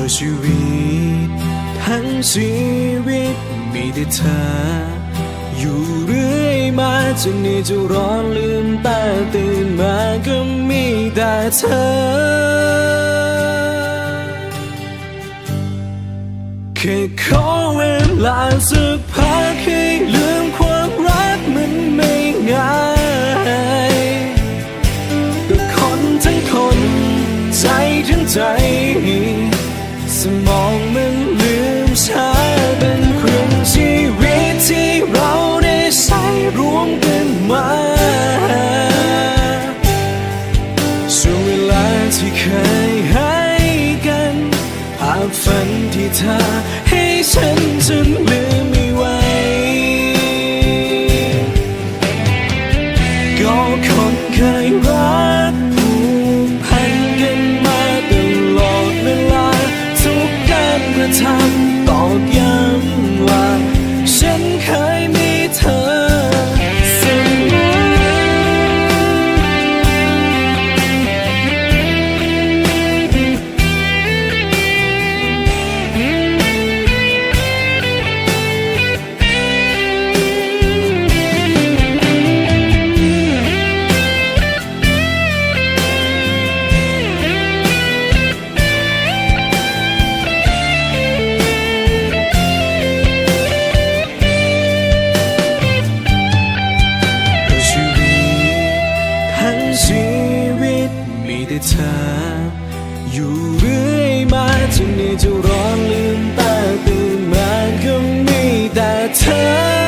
ก็ชีวิต ทั้งชีวิตมีแต่เธอ อยู่เรื่อยมาจนนี่จะร้อนลืมตาตื่นมาก็มีแต่เธอ แค่ขอเวลาสักพักให้ลืมความรักมันไม่ง่ายก็คนทั้งคน ใจทั้งใจ สมองมันลืมชาเป็นครึ่งชีวิตที่เราได้ใช้รวมกันมาช่วงเวลาที่เคยให้กันภาพฝันที่เธอให้ฉันจนลืมไม่ไหวก็คนเคยรัก ก อยู่เรื่อยมาที่นี่จะร้อนลืมตาตื่นมาก็มีแต่เธอ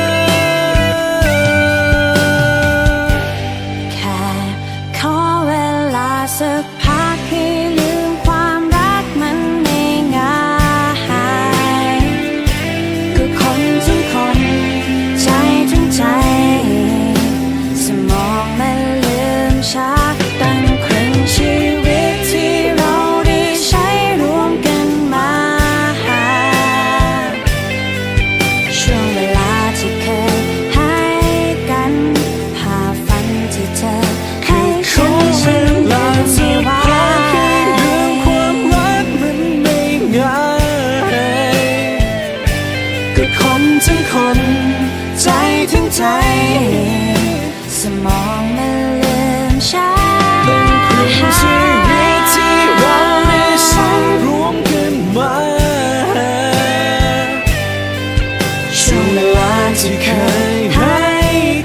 ที่เคยให้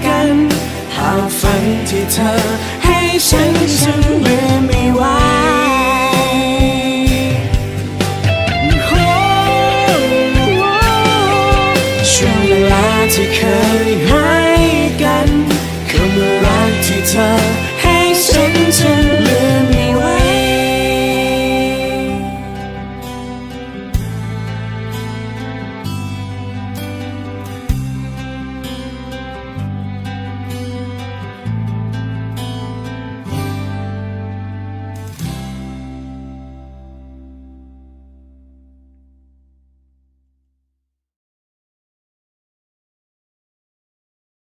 กันภาพฝันที่เธอให้ฉันฉันลืมไม่ไหวช่วงเวลาที่เคยให้กันคำรักที่เธอให้ฉัน